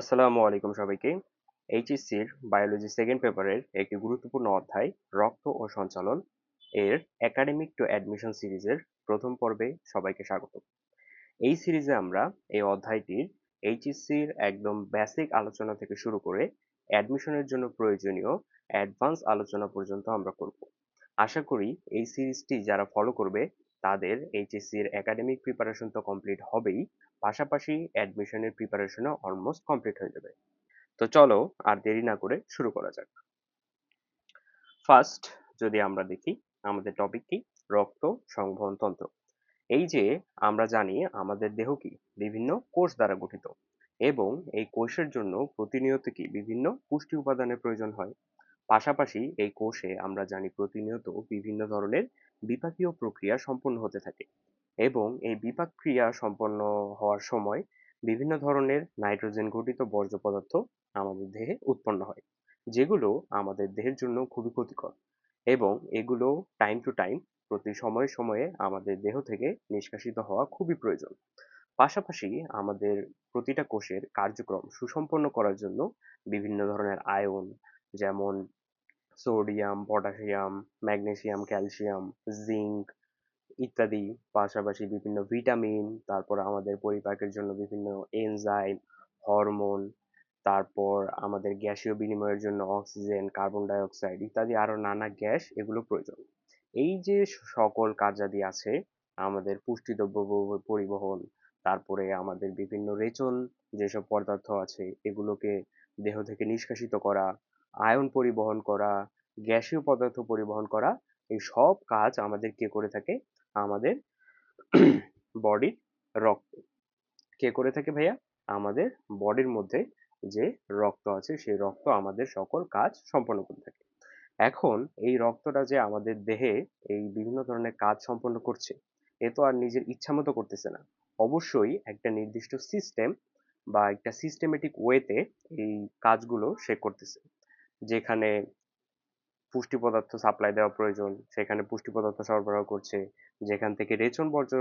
আসসালামু আলাইকুম সবাইকে। এইচএসসির বায়োলজি সেকেন্ড পেপারের একটি গুরুত্বপূর্ণ অধ্যায়, রক্ত ও সঞ্চালন এর একাডেমিক টু অ্যাডমিশন সিরিজের প্রথম পর্বে সবাইকে স্বাগত। এই সিরিজে আমরা এই অধ্যায়টির এইচএসসির একদম বেসিক আলোচনা থেকে শুরু করে অ্যাডমিশনের জন্য প্রয়োজনীয় অ্যাডভান্স আলোচনা পর্যন্ত আমরা করব। আশা করি এই সিরিজটি যারা ফলো করবে, তাদের এইচএসসির একাডেমিক প্রিপারেশন তো কমপ্লিট হবেই। পাশাপাশি অ্যাডমিশনের প্রিপারেশনও অলমোস্ট কমপ্লিট হয়ে যাবে। তো চলো আর দেরি না করে শুরু করা যাক। ফার্স্ট যদি আমরা দেখি, আমাদের টপিক কি? রক্ত সংবহন তন্ত্র। এই যে আমরা জানি আমাদের দেহ কি? বিভিন্ন কোষ দ্বারা গঠিত। এবং এই কোষের জন্য প্রতিনিয়ত কি বিভিন্ন পুষ্টি উপাদানের প্রয়োজন হয়? পাশাপাশি এই কোষে আমরা জানি প্রতিনিয়ত বিভিন্ন ধরনের বিপাকীয় প্রক্রিয়া সম্পন্ন হতে থাকে। এবং এই বিপাক ক্রিয়া সম্পন্ন হওয়ার সময় বিভিন্ন ধরনের নাইট্রোজেন ঘটিত বর্জ্য পদার্থ আমাদের দেহে উৎপন্ন হয়, যেগুলো আমাদের দেহের জন্য খুবই ক্ষতিকর এবং এগুলো টাইম টু টাইম প্রতি সময়ে সময়ে আমাদের দেহ থেকে নিষ্কাশিত হওয়া খুবই প্রয়োজন। পাশাপাশি আমাদের প্রতিটা কোষের কার্যক্রম সুসম্পন্ন করার জন্য বিভিন্ন ধরনের আয়ন যেমন sodium potassium magnesium calcium zinc ইত্যাদি, পাশাপাশি বিভিন্ন ভিটামিন, তারপর আমাদের পরিপাকের জন্য বিভিন্ন এনজাইম হরমোন তারপর আমাদের গ্যাসীয় বিনিময়ের জন্য অক্সিজেন কার্বন ডাই অক্সাইড ইত্যাদি আরও নানা গ্যাস এগুলো প্রয়োজন। এই যে সকল কার্যাদি আছে, আমাদের পুষ্টিদ্রব্য পরিবহন, তারপরে আমাদের বিভিন্ন রেচন যেসব পদার্থ আছে, এগুলোকে দেহ থেকে নিষ্কাশিত করা, আয়ন পরিবহন করা, গ্যাসীয় পদার্থ পরিবহন করা, এই সব কাজ আমাদের কে করে থাকে? আমাদের বডির রক্ত। কে করে থাকে ভাইয়া? আমাদের বডির মধ্যে যে রক্ত আছে, সেই রক্ত আমাদের সকল কাজ সম্পন্ন করে থাকে। এখন এই রক্তটা যে আমাদের দেহে এই বিভিন্ন ধরনের কাজ সম্পন্ন করছে, এ তো আর নিজের ইচ্ছা মতো করতেছে না। অবশ্যই একটা নির্দিষ্ট সিস্টেম বা একটা সিস্টেমেটিক ওয়েতে এই কাজগুলো সে করতেছে। যেখানে পুষ্টি পদার্থ সাপ্লাই দেওয়া প্রয়োজন, সেখানে পুষ্টি পদার্থ সরবরাহ করছে, যেখান থেকে রেচন বর্জ্য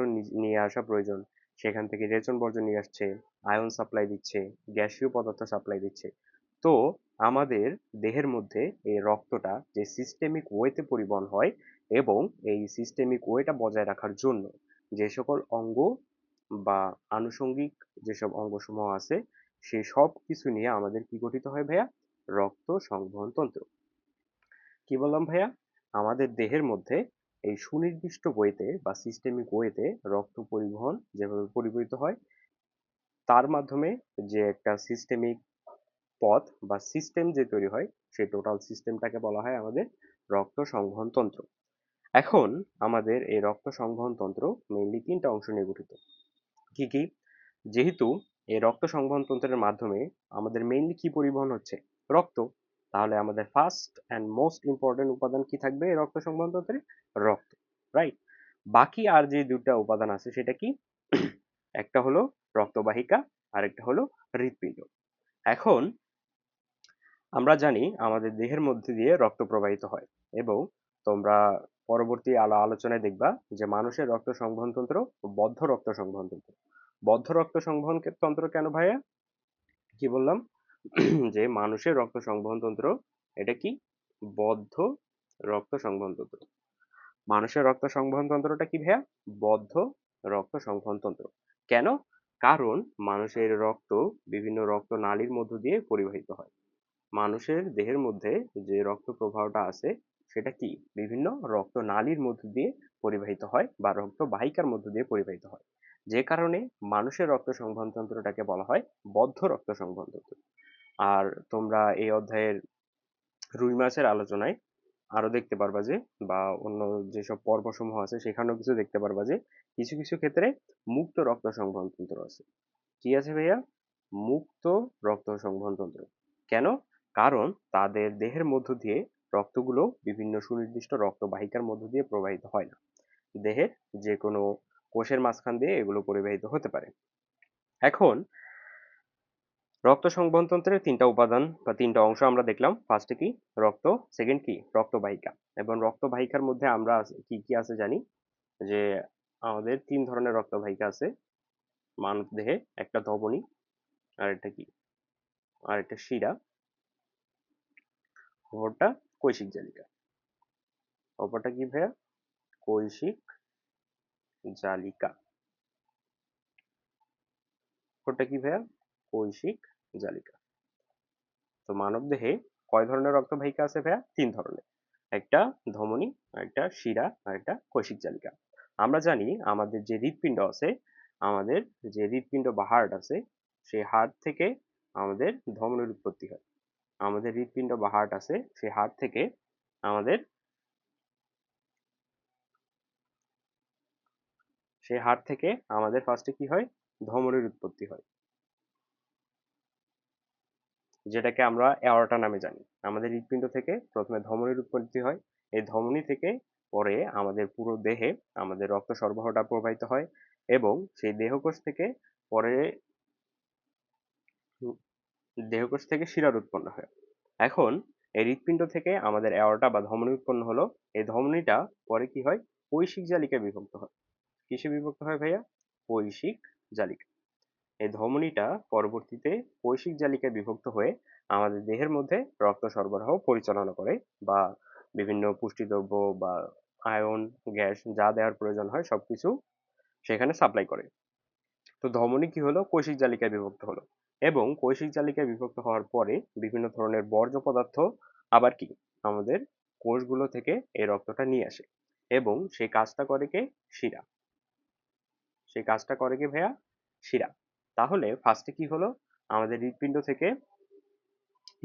নিয়ে আসা প্রয়োজন, সেখান থেকে রেচন বর্জ্য নিয়ে আসছে আয়ন সাপ্লাই দিচ্ছে, গ্যাসীয় পদার্থ সাপ্লাই দিচ্ছে। তো আমাদের দেহের মধ্যে এই রক্তটা যে সিস্টেমিক ওয়েতে পরিবহন হয় এবং এই সিস্টেমিক ওয়েটা বজায় রাখার জন্য যে সকল অঙ্গ বা আনুষঙ্গিক যেসব অঙ্গসমূহ আছে, সে সব কিছু নিয়ে আমাদের কি গঠিত হয় ভাইয়া? রক্ত সংবহন তন্ত্র। কি বললাম ভাইয়া? আমাদের দেহের মধ্যে এই সুনির্দিষ্ট ওয়েতে বা সিস্টেমিক ওয়েতে রক্ত পরিবহন যেভাবে পরিবহিত হয়, তার মাধ্যমে যে একটা সিস্টেমিক পথ বা সিস্টেম যে তৈরি হয় সেই টোটাল সিস্টেমটাকে বলা হয় আমাদের রক্ত সংবহন তন্ত্র। এখন আমাদের এই রক্ত সংবহন তন্ত্র মেইনলি তিনটা অংশ নিয়ে গঠিত। কি কি? যেহেতু এই রক্ত সংবহন তন্ত্রের মাধ্যমে আমাদের মেইনলি কি পরিবহন হচ্ছে? রক্ত। তাহলে আমাদের ফার্স্ট অ্যান্ড মোস্ট ইম্পর্টেন্ট উপাদান কি থাকবে? রক্ত সংবহন তন্ত্রে রক্ত রাইট বাকি আর যে দুটা উপাদান আছে, সেটা কি? একটা হলো রক্তবাহিকা আর একটা হলো হৃৎপিণ্ড। এখন আমরা জানি আমাদের দেহের মধ্যে দিয়ে রক্ত প্রবাহিত হয় এবং তোমরা পরবর্তী আলো আলোচনায় দেখবা যে মানুষের রক্ত সংবহন তন্ত্র বদ্ধ রক্ত সংবহন তন্ত্র। বদ্ধ রক্ত সংবহন তন্ত্র কেন ভাইয়া? কি বললাম? যে মানুষের রক্ত সংবহন তন্ত্র, এটা কি? বদ্ধ রক্ত সংবহন তন্ত্র। মানুষের রক্ত সংবহন তন্ত্রটা কি ভাইয়া? বদ্ধ রক্ত সংবহন তন্ত্র। কেন? কারণ মানুষের রক্ত বিভিন্ন রক্ত নালীর মধ্য দিয়ে পরিবাহিত হয়। মানুষের দেহের মধ্যে যে রক্ত প্রবাহটা আছে, সেটা কি? বিভিন্ন রক্ত নালীর মধ্য দিয়ে পরিবাহিত হয় বা রক্ত বাহিকার মধ্য দিয়ে পরিবাহিত হয়। যে কারণে মানুষের রক্ত সংবহন তন্ত্রটাকে বলা হয় বদ্ধ রক্ত সংবহন তন্ত্র। আর তোমরা এই অধ্যায়ের রুই মাছের আলোচনায় আরও দেখতে পারবা যে, বা অন্য যেসব পর্বসমূহ আছে, সেখানেও কিছু দেখতে পারবা যে, কিছু কিছু ক্ষেত্রে মুক্ত রক্ত সংবহন তন্ত্র আছে। কি আছে ভাইয়া? মুক্ত রক্ত সংবহন তন্ত্র। কেন? কারণ তাদের দেহের মধ্য দিয়ে রক্তগুলো বিভিন্ন সুনির্দিষ্ট রক্তবাহিকার মধ্য দিয়ে প্রবাহিত হয় না। দেহের যে কোনো কোষের মাঝখান দিয়ে এগুলো পরিবাহিত হতে পারে। এখন রক্ত সংবহনতন্ত্রের তিনটা উপাদান বা তিনটা অংশ আমরা দেখলাম। ফার্স্টে কি? রক্ত। সেকেন্ড কি? রক্তবাহিকা। এবং রক্তবাহিকার মধ্যে আমরা কি কি আছে জানি? যে আমাদের তিন ধরনের রক্তবাহিকা আছে। মানব দেহে, একটা ধবনী আর একটা কি? আর একটা শিরা। অপরটা কৈশিক জালিকা। অপরটা কি ভাইয়া? কৈশিক জালিকা। অপরটা কি ভাইয়া? কৈশিক জালিকা। তো মানব দেহে কয় ধরনের রক্তবাহিকা আছে ভাইয়া? তিন ধরনের। একটা ধমনী একটা শিরা, আর একটা কৈশিক জালিকা। আমরা জানি আমাদের যে হৃৎপিণ্ড আছে, আমাদের যে হৃৎপিণ্ড বা হার্ট আছে সেই হার্ট থেকে আমাদের ধমনীর উৎপত্তি হয়। আমাদের হৃৎপিণ্ড বা হার্ট আছে সেই হার্ট থেকে আমাদের সেই হার্ট থেকে আমাদের ফার্স্টে কি হয়? ধমনীর উৎপত্তি হয়। যেটাকে আমরা অ্যাওর্টা নামে জানি। আমাদের হৃৎপিণ্ড থেকে প্রথমে ধমনীর উৎপত্তি হয়। এই ধমনী থেকে পরে আমাদের পুরো দেহে আমাদের রক্ত সরবরাহটা প্রবাহিত হয় এবং সেই দেহকোষ থেকে পরে দেহকোষ থেকে শিরার উৎপন্ন হয়। এখন এই হৃৎপিণ্ড থেকে আমাদের অ্যাওর্টা বা ধমনী উৎপন্ন হলো। এই ধমনীটা পরে কি হয়? কৈশিক জালিকায় বিভক্ত হয়। কিসে বিভক্ত হয় ভাইয়া? কৈশিক জালিকা। এই ধমনীটা পরবর্তীতে কৈশিক জালিকায় বিভক্ত হয়ে আমাদের দেহের মধ্যে রক্ত সরবরাহ পরিচালনা করে বা বিভিন্ন পুষ্টিদ্রব্য বা আয়ন, গ্যাস যা দেওয়ার প্রয়োজন হয় সবকিছু সেখানে সাপ্লাই করে। তো ধমনী কি হলো? কৈশিক জালিকায় বিভক্ত হলো। এবং কৈশিক জালিকায় বিভক্ত হওয়ার পরে বিভিন্ন ধরনের বর্জ্য পদার্থ আবার কি? আমাদের কোষগুলো থেকে এই রক্তটা নিয়ে আসে এবং সেই কাজটা করে কে? শিরা। সেই কাজটা করে কে ভাইয়া? শিরা। তাহলে ফার্স্টে কি হলো? আমাদের হৃৎপিণ্ড থেকে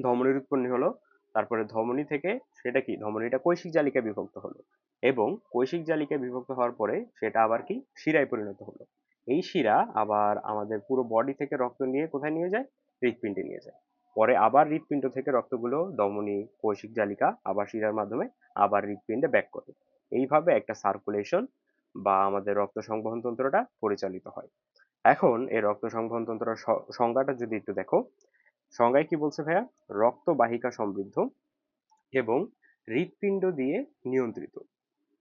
ধমনীর উৎপন্ন হলো। তারপরে ধমনী থেকে সেটা কি? ধমনীটা কৈশিক জালিকায় বিভক্ত হলো। এবং কৈশিক জালিকায় বিভক্ত হওয়ার পরে সেটা আবার কি? শিরায় পরিণত হলো। এই শিরা আবার আমাদের পুরো বডি থেকে রক্ত নিয়ে কোথায় নিয়ে যায়? হৃৎপিণ্ডে নিয়ে যায়। পরে আবার হৃৎপিণ্ড থেকে রক্তগুলো ধমনী, কৈশিক জালিকা আবার শিরার মাধ্যমে আবার হৃৎপিণ্ডে ব্যাক করে। এইভাবে একটা সার্কুলেশন বা আমাদের রক্ত সংবহন তন্ত্রটা পরিচালিত হয়। এখন এই রক্ত সংবহন তন্ত্রের সংজ্ঞাটা যদি একটু দেখো, সংজ্ঞায় কি বলছে ভাইয়া? রক্ত বাহিকা সমৃদ্ধ এবং হৃৎপিণ্ড দিয়ে নিয়ন্ত্রিত।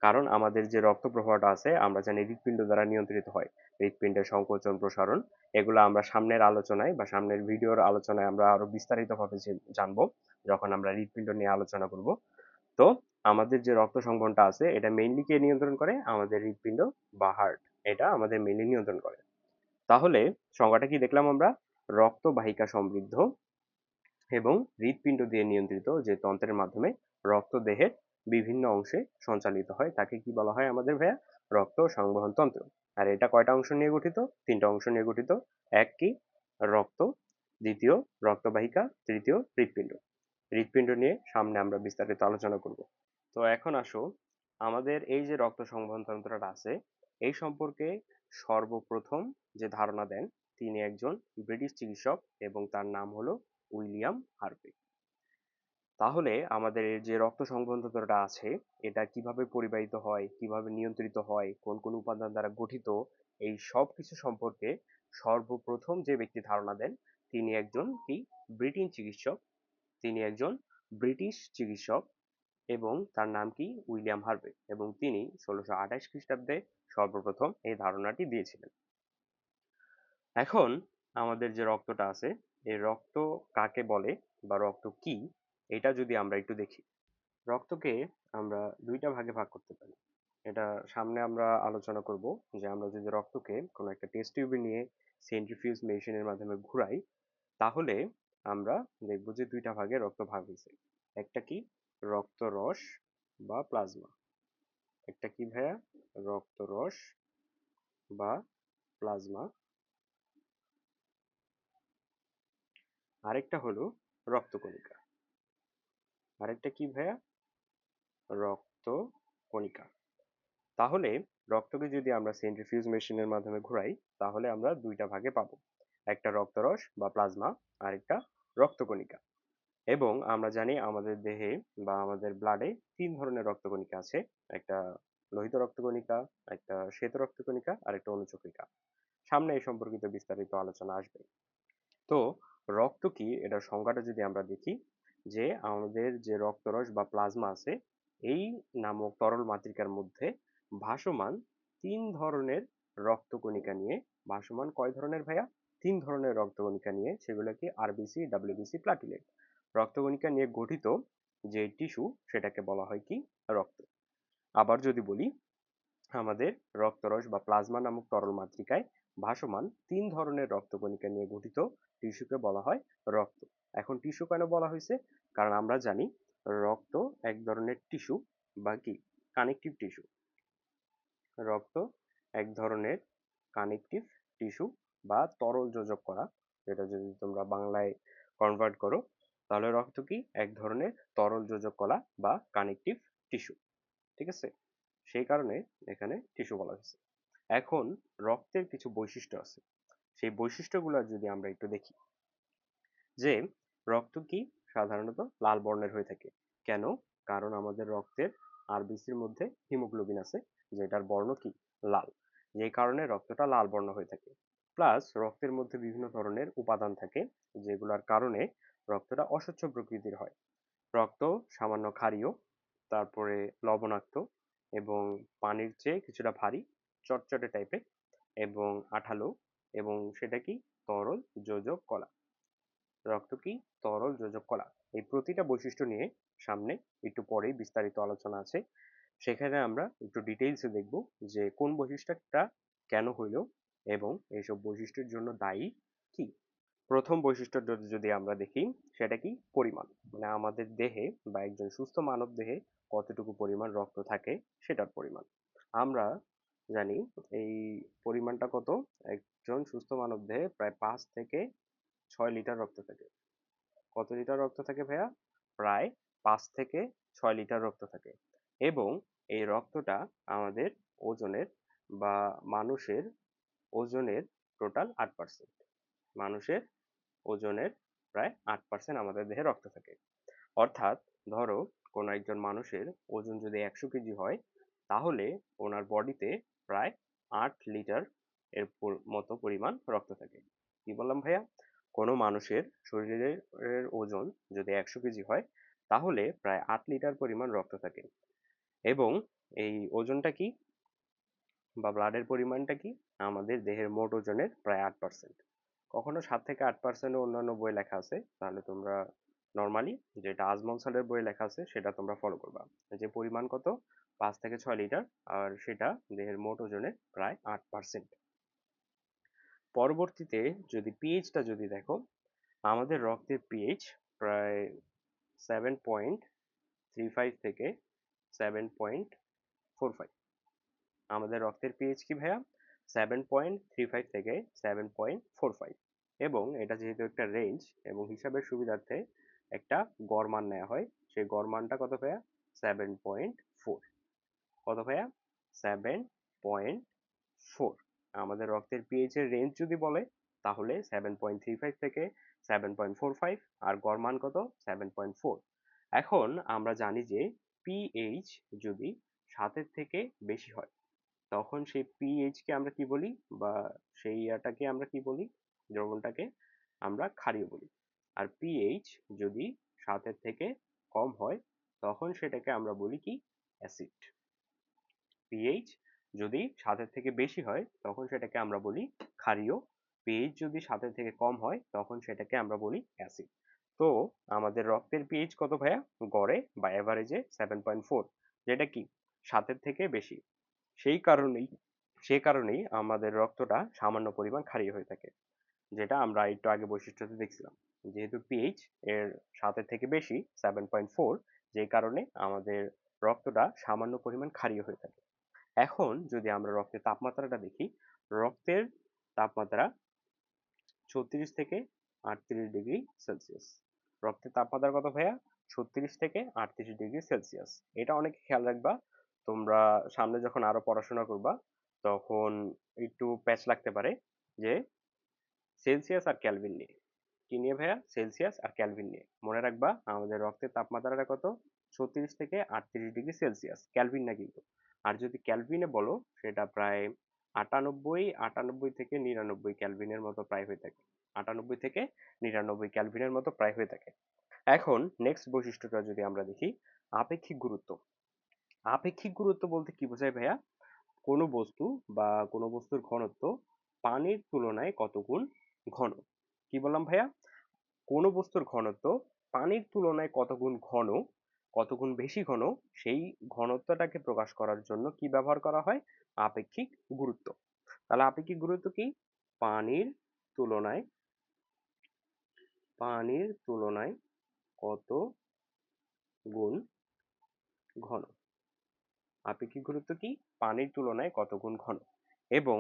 কারণ আমাদের যে রক্ত প্রবাহটা আছে, আমরা জানি হৃৎপিণ্ড দ্বারা নিয়ন্ত্রিত হয়। হৃৎপিণ্ডের সংকোচন, প্রসারণ, এগুলো আমরা সামনের আলোচনায় বা সামনের ভিডিওর আলোচনায় আমরা আরও বিস্তারিতভাবে জানব, যখন আমরা হৃৎপিণ্ড নিয়ে আলোচনা করব। তো আমাদের যে রক্ত সংবহনটা আছে, এটা মেইনলি কে নিয়ন্ত্রণ করে? আমাদের হৃৎপিণ্ড বা হার্ট এটা আমাদের মেইনলি নিয়ন্ত্রণ করে। তাহলে সংজ্ঞাটা কি দেখলাম আমরা? রক্ত বাহিকা সমৃদ্ধ এবং হৃৎপিণ্ড দিয়ে নিয়ন্ত্রিত যে তন্ত্রের মাধ্যমে রক্ত দেহের বিভিন্ন অংশে সঞ্চালিত হয়, তাকে কি বলা হয় আমাদের ভাইয়া? রক্ত সংবহন তন্ত্র। আর এটা কয়টা অংশ নিয়ে গঠিত? তিনটা অংশ নিয়ে গঠিত। এক কি? রক্ত। দ্বিতীয় রক্তবাহিকা তৃতীয়, হৃৎপিণ্ড। হৃৎপিণ্ড নিয়ে সামনে আমরা বিস্তারিত আলোচনা করব। তো এখন আসো, আমাদের এই যে রক্ত সংবহন তন্ত্রটা আছে, এই সম্পর্কে সর্বপ্রথম যে ধারণা দেন, তিনি একজন ব্রিটিশ চিকিৎসক এবং তার নাম হলো উইলিয়াম হার্পে তাহলে আমাদের যে রক্ত সংবন্ধনটা আছে, এটা কীভাবে পরিবাহিত হয়, কীভাবে নিয়ন্ত্রিত হয়, কোন কোন উপাদান দ্বারা গঠিত, এই সব কিছু সম্পর্কে সর্বপ্রথম যে ব্যক্তি ধারণা দেন, তিনি একজন কি? ব্রিটিশ চিকিৎসক। তিনি একজন ব্রিটিশ চিকিৎসক। এবং তার নাম কি? উইলিয়াম হার্ভে এবং তিনি ষোলোশো আঠাশ খ্রিস্টাব্দে সর্বপ্রথম এই ধারণাটি দিয়েছিলেন। এখন আমাদের যে রক্তটা আছে, এই রক্ত কাকে বলে বা রক্ত কি? এটা যদি আমরা একটু দেখি। রক্তকে আমরা দুইটা ভাগে ভাগ করতে পারি। এটা সামনে আমরা আলোচনা করব যে আমরা যদি রক্তকে কোনো একটা টেস্ট টিউবে নিয়ে সেন্ট্রিফিউজ মেশিনের মাধ্যমে ঘুরাই, তাহলে আমরা দেখব যে দুইটা ভাগে রক্ত ভাগ হয়েছে। একটা কি? রক্তরস বা প্লাজমা। একটা কি ভাইয়া? রক্তরস বা প্লাজমা। আরেকটা হলো রক্তকণিকা। আরেকটা কি ভাইয়া? রক্ত কণিকা তাহলে রক্তকে যদি আমরা সেন্ট্রিফিউজ মেশিনের মাধ্যমে ঘুরাই, তাহলে আমরা দুইটা ভাগে পাবো। একটা রক্তরস বা প্লাজমা আর একটা রক্তকণিকা। এবং আমরা জানি আমাদের দেহে বা আমাদের ব্লাডে তিন ধরনের রক্তকণিকা আছে। একটা লোহিত রক্তকণিকা, একটা শ্বেত রক্তকণিকা, আর একটা অনুচক্রিকা। সামনে এই সম্পর্কিত বিস্তারিত আলোচনা আসবে। তো রক্ত কি? এটার সংজ্ঞাটা যদি আমরা দেখি, যে আমাদের যে রক্তরস বা প্লাজমা আছে, এই নামক তরল মাতৃকার মধ্যে ভাসমান তিন ধরনের রক্তকণিকা নিয়ে, ভাসমান কয় ধরনের ভাইয়া? তিন ধরনের রক্তকণিকা নিয়ে সেগুলো কি আরবিসি ডাব্লিউবিসি প্লাটিলেট রক্তকণিকা নিয়ে গঠিত যে টিস্যু সেটাকে বলা হয় কি? রক্ত। আবার যদি বলি, আমাদের রক্তরস বা প্লাজমা নামক তরল মাতৃকায় ভাসমান তিন ধরনের রক্তকণিকা নিয়ে গঠিত টিস্যুকে বলা হয় রক্ত। এখন টিস্যু কেন বলা হয়েছে? কারণ আমরা জানি রক্ত এক ধরনের টিস্যু বা কি? কানেকটিভ টিস্যু রক্ত এক ধরনের কানেকটিভ টিস্যু বা তরল যোজক করা যেটা যদি তোমরা বাংলায় কনভার্ট করো তাহলে রক্ত কি? এক ধরনের তরল যোজক কলা বা কানেকটিভ টিস্যু ঠিক আছে? সেই কারণে এখানে টিস্যু বলা হয়েছে। এখন রক্তের কিছু বৈশিষ্ট্য আছে। সেই বৈশিষ্ট্যগুলো যদি আমরা একটু দেখি। যে রক্ত কি? সাধারণত লাল বর্ণের হয়ে থাকে। কেন? কারণ আমাদের রক্তের আরবিসির মধ্যে হিমোগ্লোবিন আছে, যেটার বর্ণ কি? লাল। যে কারণে রক্তটা লাল বর্ণ হয়ে থাকে। প্লাস রক্তের মধ্যে বিভিন্ন ধরনের উপাদান থাকে, যেগুলোর কারণে রক্তটা অস্বচ্ছ প্রকৃতির হয়। রক্ত সামান্য ক্ষারীয়, তারপরে লবণাক্ত এবং পানির চেয়ে কিছুটা ভারী, চটচটে টাইপের এবং আঠালো এবং সেটা কি? তরল যোজক কলা। রক্ত কি? তরল যোজক কলা। এই প্রতিটা বৈশিষ্ট্য নিয়ে সামনে একটু পরেই বিস্তারিত আলোচনা আছে। সেখানে আমরা একটু ডিটেইলসে দেখব যে কোন বৈশিষ্ট্যটা কেন হইল এবং এইসব বৈশিষ্ট্যের জন্য দায়ী প্রথম বৈশিষ্ট্য যদি আমরা দেখি, সেটা কি? পরিমাণ। মানে আমাদের দেহে বা একজন সুস্থ মানব দেহে কতটুকু পরিমাণ রক্ত থাকে, সেটার পরিমাণ। আমরা জানি এই পরিমাণটা কত? একজন সুস্থ মানব দেহে প্রায় পাঁচ থেকে ছয় লিটার রক্ত থাকে। কত লিটার রক্ত থাকে ভাইয়া? প্রায় পাঁচ থেকে ছয় লিটার রক্ত থাকে। এবং এই রক্তটা আমাদের ওজনের বা মানুষের ওজনের টোটাল আট পার্সেন্ট মানুষের ওজনের প্রায় আট পার্সেন্ট আমাদের দেহে রক্ত থাকে। অর্থাৎ ধরো কোনো একজন মানুষের ওজন যদি একশো কেজি হয়, তাহলে ওনার বডিতে প্রায় আট লিটার এর মতো পরিমাণ রক্ত থাকে। কি বললাম ভাইয়া? কোনো মানুষের শরীরের ওজন যদি একশো কেজি হয়, তাহলে প্রায় আট লিটার পরিমাণ রক্ত থাকে। এবং এই ওজনটা কি? বা ব্লাডের পরিমাণটা কি? আমাদের দেহের মোট ওজনের প্রায় আট পার্সেন্ট কখনো সাত থেকে আট পার্সেন্ট অন্যান্য বই লেখা আছে। তাহলে তোমরা নর্মালি যেটা আজমল স্যারের বই লেখা আছে, সেটা তোমরা ফলো করবা। যে পরিমাণ কত? পাঁচ থেকে ছয় লিটার, আর সেটা দেহের মোট ওজনের প্রায় আট পার্সেন্ট পরবর্তীতে যদি পিএইচটা যদি দেখো, আমাদের রক্তের পিএইচ প্রায় সেভেন পয়েন্ট থ্রি ফাইভ থেকে সেভেন পয়েন্ট ফোর ফাইভ আমাদের রক্তের পিএইচ কি ভাইয়া? সেভেন পয়েন্ট থ্রি ফাইভ থেকে সেভেন পয়েন্ট ফোর ফাইভ এবং এটা যেহেতু একটা রেঞ্জ এবং হিসাবের সুবিধার্থে একটা গড় মান নেওয়া হয়, সেই গড় মানটা কত ভাইয়া? সেভেন পয়েন্ট ফোর কত ভাইয়া? সেভেন পয়েন্ট ফোর আমাদের রক্তের পিএইচ এর রেঞ্জ যদি বলে, তাহলে সেভেন পয়েন্ট থ্রি ফাইভ থেকে সেভেন পয়েন্ট ফোর ফাইভ আর গড় মান কত? সেভেন পয়েন্ট ফোর এখন আমরা জানি যে পিএইচ যদি সাতের থেকে বেশি হয় তখন সেই পিএইচ কে আমরা কি বলি? বা সেই ইয়াটাকে আমরা কি বলি? দ্রবণটাকে আমরা ক্ষারীয় বলি। আর পিএইচ যদি সাতের থেকে কম হয়, তখন সেটাকে আমরা বলি কি? অ্যাসিড পিএইচ যদি সাতের থেকে বেশি হয়, তখন সেটাকে আমরা বলি ক্ষারীয়। পিএইচ যদি সাতের থেকে কম হয়, তখন সেটাকে আমরা বলি অ্যাসিড তো আমাদের রক্তের পিএইচ কত ভাইয়া? গড়ে বা এভারেজে সেভেন পয়েন্ট ফোর যেটা কি? সাতের থেকে বেশি। সেই কারণেই, সে কারণেই আমাদের রক্তটা সামান্য পরিমাণ ক্ষারীয় হয়ে থাকে, যেটা আমরা একটু আগে বৈশিষ্ট্যতে দেখছিলাম। যেহেতু পিএইচ এর সাতের থেকে বেশি সেভেন পয়েন্ট ফোর যে কারণে আমাদের রক্তটা সামান্য পরিমাণ ক্ষারীয় হয়ে থাকে। এখন যদি আমরা রক্তের তাপমাত্রাটা দেখি, রক্তের তাপমাত্রা ছত্রিশ থেকে আটত্রিশ ডিগ্রি সেলসিয়াস। রক্তের তাপমাত্রা কত ভাইয়া, ছত্রিশ থেকে আটত্রিশ ডিগ্রি সেলসিয়াস। এটা অনেক খেয়াল রাখবা তোমরা সামনে যখন আরও পড়াশোনা করবা, তখন একটু প্যাচ লাগতে পারে যে, সেলসিয়াস আর ক্যালভিন নিয়ে। কি নিয়ে ভাইয়া? সেলসিয়াস আর ক্যালভিন নিয়ে। মনে রাখবা, আমাদের রক্তের তাপমাত্রাটা কত? ছত্রিশ থেকে আটত্রিশ ডিগ্রি সেলসিয়াস। ক্যালভিন না কিন্তু। আর যদি ক্যালভিনে বলো, সেটা প্রায় আটানব্বই আটানব্বই থেকে নিরানব্বই ক্যালভিনের মতো প্রায় হয়ে থাকে। আটানব্বই থেকে নিরানব্বই ক্যালভিনের মতো প্রায় হয়ে থাকে। এখন নেক্সট বৈশিষ্ট্যটা যদি আমরা দেখি, আপেক্ষিক গুরুত্ব। আপেক্ষিক গুরুত্ব বলতে কি বোঝায় ভাইয়া? কোনো বস্তু বা কোনো বস্তুর ঘনত্ব পানির তুলনায় কত গুণ ঘন? কি বললাম ভাইয়া? কোন বস্তুর ঘনত্ব পানির তুলনায় কত গুণ ঘন কত গুণ বেশি ঘন, সেই ঘনত্বটাকে প্রকাশ করার জন্য কি ব্যবহার করা হয়? আপেক্ষিক গুরুত্ব। তাহলে আপেক্ষিক গুরুত্ব কি? পানির তুলনায় পানির তুলনায় কত গুণ ঘন? আপেক্ষিক গুরুত্ব কি? পানির তুলনায় কত গুণ ঘন? এবং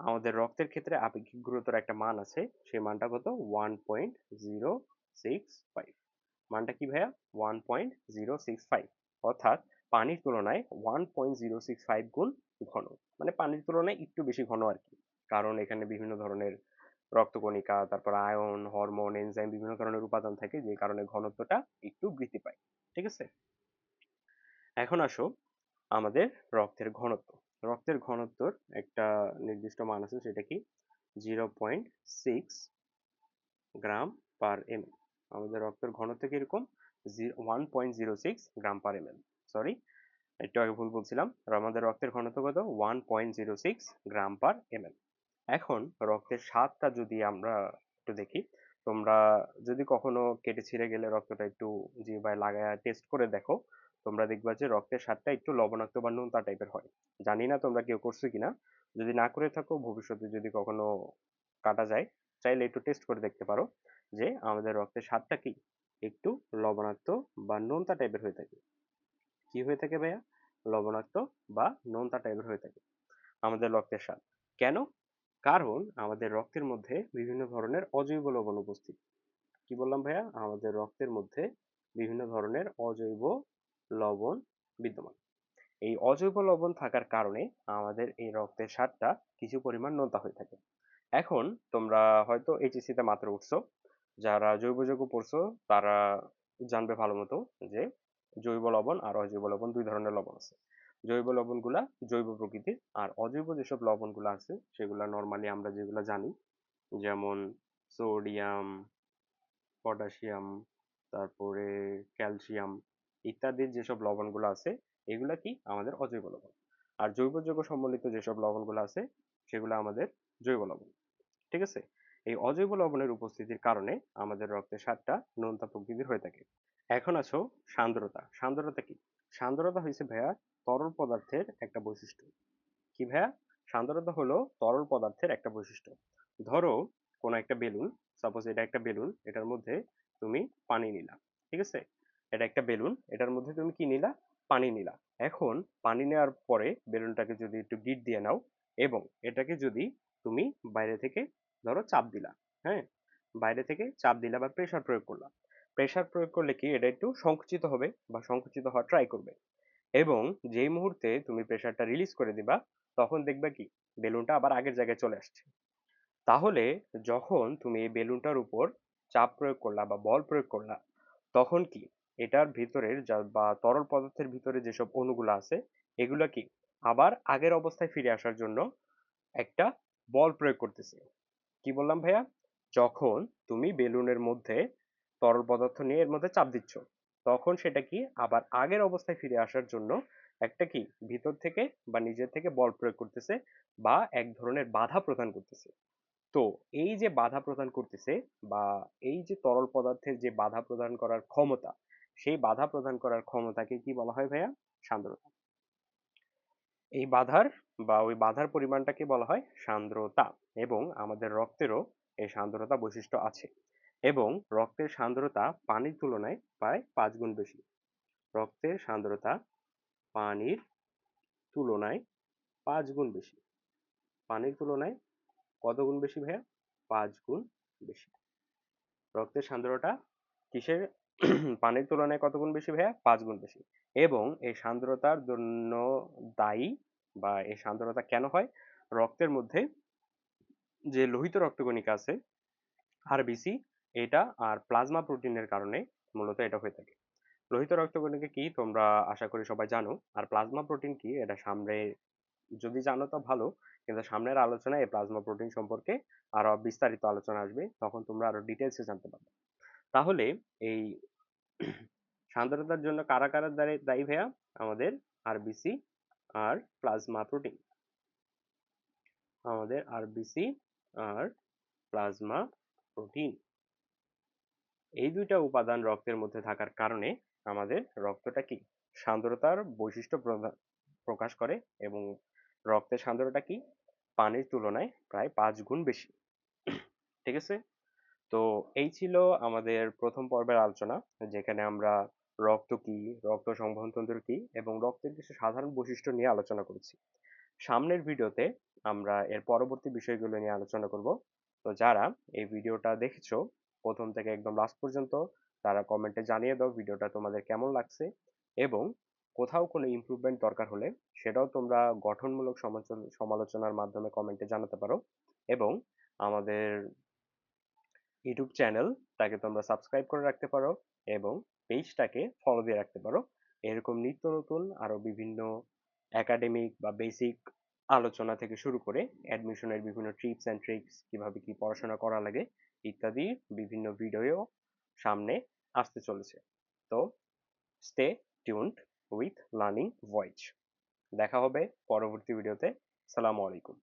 আমাদের রক্তের ক্ষেত্রে আপেক্ষিক গুরুত্বের একটা মান আছে, সেই মানটা কত? One point zero six five মানটা কি ভাইয়া? One point zero six five অর্থাৎ পানির তুলনায় one point zero six five গুণ ঘন। মানে পানির তুলনায় একটু বেশি ঘন আর কি। কারণ এখানে বিভিন্ন ধরনের রক্তকণিকা, তারপর আয়ন, হরমোন, এনজাইম বিভিন্ন ধরনের উপাদান থাকে, যে কারণে ঘনত্বটা একটু বৃদ্ধি পায়। ঠিক আছে? এখন আসো আমাদের রক্তের ঘনত্ব। রক্তের ঘনত্বর একটা নির্দিষ্ট মান আছে, সেটা কি? Zero point six gram per M আমাদের রক্তের ঘনত্ব কীরকম? One point zero six gram per M sorry একটু আগে ভুল বলছিলাম। আমাদের রক্তের ঘনত্ব কত? One point zero six gram per M এখন রক্তের স্বাদটা যদি আমরা একটু দেখি, তোমরা যদি কখনো কেটে ছিঁড়ে গেলে রক্তটা একটু জিহ্বায় লাগায় টেস্ট করে দেখো তোমরা দেখবা যে রক্তের স্বাদটা একটু লবণাক্ত বা নোনতা টাইপের হয়। জানি না তোমরা কেউ করছ কিনা। যদি না করে থাকো, ভবিষ্যতে যদি কখনো কাটা যায়, চাইলে একটু টেস্ট করে দেখতে পারো যে আমাদের রক্তের স্বাদটা কি? একটু লবণাক্ত বা নোনতা টাইপের হয়ে থাকে। কি হয়ে থাকে ভাইয়া? লবণাক্ত বা নোনতা টাইপের হয়ে থাকে আমাদের রক্তের স্বাদ। কেন? কারণ আমাদের রক্তের মধ্যে বিভিন্ন ধরনের অজৈব লবণ উপস্থিত। কি বললাম ভাইয়া? আমাদের রক্তের মধ্যে বিভিন্ন ধরনের অজৈব লবণ বিদ্যমান। এই অজৈব লবণ থাকার কারণে আমাদের এই রক্তের স্বাদটা কিছু পরিমাণ নোনতা হয়ে থাকে। এখন তোমরা হয়তো এইচএসসি তে মাত্র উঠছো, যারা জৈব যৌগ পড়ছো তারা জানবে ভালো মতো যে জৈব লবণ আর অজৈব লবণ দুই ধরনের লবণ আছে। জৈব লবণগুলা জৈব প্রকৃতির আর অজৈব যেসব লবণগুলো আছে সেগুলা নর্মালি আমরা যেগুলো জানি, যেমন সোডিয়াম পটাশিয়াম তারপরে ক্যালসিয়াম ইত্যাদির যেসব লবণগুলো আছে, এগুলা কি আমাদের অজৈব লবণ। আর জৈব যৌগ সম্বলিত যেসব লবণগুলো আছে, সেগুলো আমাদের জৈব লবণ। ঠিক আছে? এই অজৈব লবণের উপস্থিতির কারণে আমাদের রক্তের স্বাদটা নোনতা প্রকৃতির হয়ে থাকে। এখন আছো সান্দ্রতা। সান্দ্রতা কি? সান্দ্রতা হয়েছে ভাইয়া তরল পদার্থের একটা বৈশিষ্ট্য। কি ভাইয়া? সান্দ্রতা হলো তরল পদার্থের একটা বৈশিষ্ট্য। ধরো কোনো একটা বেলুন সাপোজ এটা একটা বেলুন, এটার মধ্যে তুমি পানি নিলা। ঠিক আছে? এটা একটা বেলুন, এটার মধ্যে তুমি কি নিলা? পানি নিলা। এখন পানি নেওয়ার পরে বেলুনটাকে যদি একটু গিট দিয়ে নাও এবং এটাকে যদি তুমি বাইরে থেকে ধরো চাপ দিলা হ্যাঁ? বাইরে থেকে চাপ দিলা বা প্রেসার প্রয়োগ করলা। প্রেসার প্রয়োগ করলে কি? এটা একটু সংকুচিত হবে বা সংকুচিত হওয়ার ট্রাই করবে। এবং যেই মুহূর্তে তুমি প্রেসারটা রিলিজ করে দিবা, তখন দেখবে কি? বেলুনটা আবার আগের জায়গায় চলে আসছে। তাহলে যখন তুমি এই বেলুনটার উপর চাপ প্রয়োগ করলা বা বল প্রয়োগ করলা, তখন কি? এটার ভিতরের যা, বা তরল পদার্থের ভিতরে যেসব অণুগুলো আছে, এগুলো কি? আবার আগের অবস্থায় ফিরে আসার জন্য একটা বল প্রয়োগ করতেছে। কি বললাম ভাইয়া? যখন তুমি বেলুনের মধ্যে তরল পদার্থ নিয়ে এর মধ্যে চাপ দিচ্ছ, তখন সেটা কি আবার আগের অবস্থায় ফিরে আসার জন্য একটা কি? ভিতর থেকে বা নিজের থেকে বল প্রয়োগ করতেছে বা এক ধরনের বাধা প্রদান করতেছে। তো এই যে বাধা প্রদান করতেছে বা এই যে তরল পদার্থের যে বাধা প্রদান করার ক্ষমতা সেই বাধা প্রদান করার ক্ষমতাকে কি বলা হয় ভাইয়া? সান্দ্রতা। এই বাধার বা ওই বাধার পরিমাণটাকে বলা হয় সান্দ্রতা এবং আমাদের রক্তেরও এই সান্দ্রতা বৈশিষ্ট্য আছে এবং রক্তের সান্দ্রতা পানির তুলনায় প্রায় পাঁচ গুণ বেশি। রক্তের সান্দ্রতা পানির তুলনায় পাঁচ গুণ বেশি। পানির তুলনায় কত গুণ বেশি ভাইয়া? পাঁচ গুণ বেশি। রক্তের সান্দ্রতা কিসের পানির তুলনায় কত গুণ বেশি ভাইয়া? পাঁচ গুণ বেশি। এবং এই সান্দ্রতার জন্য দায়ী বা এই সান্দ্রতা কেন হয়? রক্তের মধ্যে যে লোহিত রক্তকণিকা আছে আরবিসি এটা আর প্লাজমা প্রোটিনের কারণে মূলত এটা হয়ে থাকে। লোহিত রক্তকণিকা কি? তোমরা আশা করি সবাই জানো। আর প্লাজমা প্রোটিন কি? এটা সামনে যদি জানো তো ভালো, কিন্তু সামনের আলোচনায় এই প্লাজমা প্রোটিন সম্পর্কে আরও বিস্তারিত আলোচনা আসবে, তখন তোমরা আরও ডিটেলসে জানতে পারবে। তাহলে এই সান্দ্রতার জন্য কারা কারা দায়ী ভাইয়া? আমাদের আরবিসি আর প্লাজমা প্রোটিন আমাদের আরবিসি আর প্লাজমা প্রোটিন এই দুইটা উপাদান রক্তের মধ্যে থাকার কারণে আমাদের রক্তটা কি সান্দ্রতার বৈশিষ্ট্য প্রকাশ করে এবং রক্তের সান্দ্রতা কি পানির তুলনায় প্রায় পাঁচ গুণ বেশি। ঠিক আছে? তো এই ছিল আমাদের প্রথম পর্বের আলোচনা, যেখানে আমরা রক্ত কি, রক্ত সংবহনতন্ত্র কি এবং রক্তের কিছু সাধারণ বৈশিষ্ট্য নিয়ে আলোচনা করেছি। সামনের ভিডিওতে আমরা এর পরবর্তী বিষয়গুলো নিয়ে আলোচনা করব। তো যারা এই ভিডিওটা দেখেছ, প্রথম থেকে একদম লাস্ট পর্যন্ত তারা কমেন্টে জানিয়ে দাও ভিডিওটা তোমাদের কেমন লাগছে এবং কোথাও কোনো ইমপ্রুভমেন্ট দরকার হলে সেটাও তোমরা গঠনমূলক সমালোচনার মাধ্যমে কমেন্টে জানাতে পারো এবং আমাদের ইউটিউব চ্যানেল তাকে তোমরা সাবস্ক্রাইব করে রাখতে পারো এবং পেজটাকে ফলো দিয়ে রাখতে পারো। এরকম নিত্য নতুন আরও বিভিন্ন একাডেমিক বা বেসিক আলোচনা থেকে শুরু করে অ্যাডমিশনের বিভিন্ন ট্রিপস অ্যান্ড ট্রিক্স কীভাবে কি পড়াশোনা করা লাগে ইত্যাদি বিভিন্ন ভিডিও সামনে আসতে চলেছে। তো stay tuned with learning voyage দেখা হবে পরবর্তী ভিডিওতে সালামু আলাইকুম।